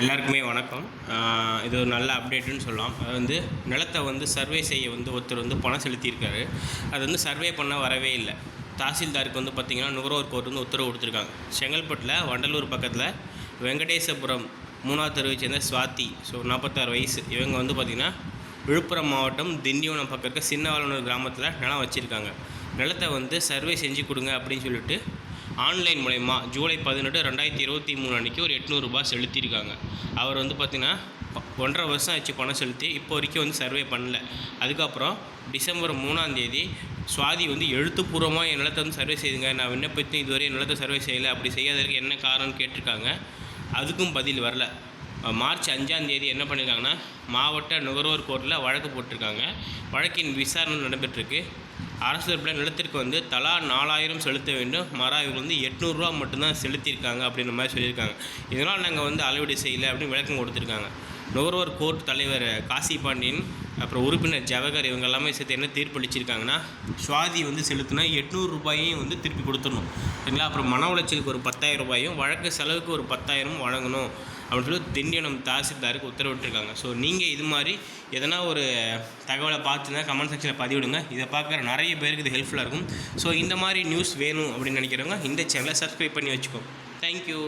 எல்லாருக்குமே வணக்கம். இது ஒரு நல்ல அப்டேட்டுன்னு சொல்லலாம். அது வந்து நிலத்தை வந்து சர்வே செய்ய வந்து ஒருத்தர் வந்து பணம் செலுத்தியிருக்காரு. அது வந்து சர்வே பண்ண வரவே இல்லை. தாசில்தாருக்கு வந்து பார்த்திங்கன்னா நுகர்வோர் கோர்ட் வந்து உத்தரவு கொடுத்துருக்காங்க. செங்கல்பட்டில் வண்டலூர் பக்கத்தில் வெங்கடேசபுரம் மூணாவது தெருவை சேர்ந்த சுவாதி ஸோ நாற்பத்தாறு வயசு. இவங்க வந்து பார்த்திங்கன்னா விழுப்புரம் மாவட்டம் திண்டிவனம் பக்கம் இருக்க சின்னவாளனூர் கிராமத்தில் நிலம் வச்சுருக்காங்க. நிலத்தை வந்து சர்வே செஞ்சு கொடுங்க அப்படின்னு சொல்லிட்டு ஆன்லைன் மூலயமா ஜூலை பதினெட்டு ரெண்டாயிரத்தி இருபத்தி மூணு அன்றைக்கி ஒரு எட்நூறுபா செலுத்தியிருக்காங்க. அவர் வந்து பார்த்திங்கன்னா ஒன்றரை வருஷம் ஆச்சு பணம் செலுத்தி இப்போ வரைக்கும் வந்து சர்வே பண்ணல. அதுக்கப்புறம் டிசம்பர் மூணாந்தேதி சுவாதி வந்து எழுத்துப்பூர்வமாக என் நிலத்தை வந்து சர்வே செய்யுங்க நான் விண்ணப்பித்து இதுவரை என் நிலத்தை சர்வே செய்யலை. அப்படி செய்யாததுக்கு என்ன காரணம்னு கேட்டிருக்காங்க? அதுக்கும் பதில் வரல. மார்ச் அஞ்சாம் தேதி என்ன பண்ணியிருக்காங்கன்னா மாவட்ட நுகர்வோர் கோர்ட்டில் வழக்கு போட்டிருக்காங்க. வழக்கின் விசாரணை நடைபெற்றிருக்கு. அரசு தரப்பில் நிலத்திற்கு வந்து தலா நாலாயிரம் செலுத்த வேண்டும். மாறா இவங்க வந்து எட்நூறுரூவா மட்டும்தான் செலுத்தியிருக்காங்க அப்படின்ற மாதிரி சொல்லியிருக்காங்க. இதனால் நாங்கள் வந்து அளவீடு செய்யலை அப்படின்னு விளக்கம் கொடுத்துருக்காங்க. நுகர்வோர் கோர்ட் தலைவர் காசி பாண்டியன் அப்புறம் உறுப்பினர் ஜவஹர் இவங்க எல்லாமே சேர்த்து என்ன தீர்ப்பளிச்சிருக்காங்கன்னா சுவாதி வந்து செலுத்தினா எட்நூறு ரூபாயையும் வந்து திருப்பி கொடுத்துடணும். சரிங்களா? அப்புறம் மன உளைச்சலுக்கு ஒரு பத்தாயிரம் ரூபாயும் வழக்கு செலவுக்கு ஒரு பத்தாயிரமும் வழங்கணும் அப்படின்னு சொல்லி திண்டியனம் தாசில்தாருக்கு உத்தரவிட்டிருக்காங்க. ஸோ நீங்கள் இது மாதிரி எதனா ஒரு தகவலை பார்த்துனா கமெண்ட் செக்ஷனில் பதிவிடுங்க. இதை பார்க்குற நிறைய பேருக்கு இது ஹெல்ப்ஃபுல்லாக இருக்கும். ஸோ இந்த மாதிரி நியூஸ் வேணும் அப்படின்னு நினைக்கிறவங்க இந்த சேனலை சப்ஸ்கிரைப் பண்ணி வச்சுக்கோ. தேங்க்யூ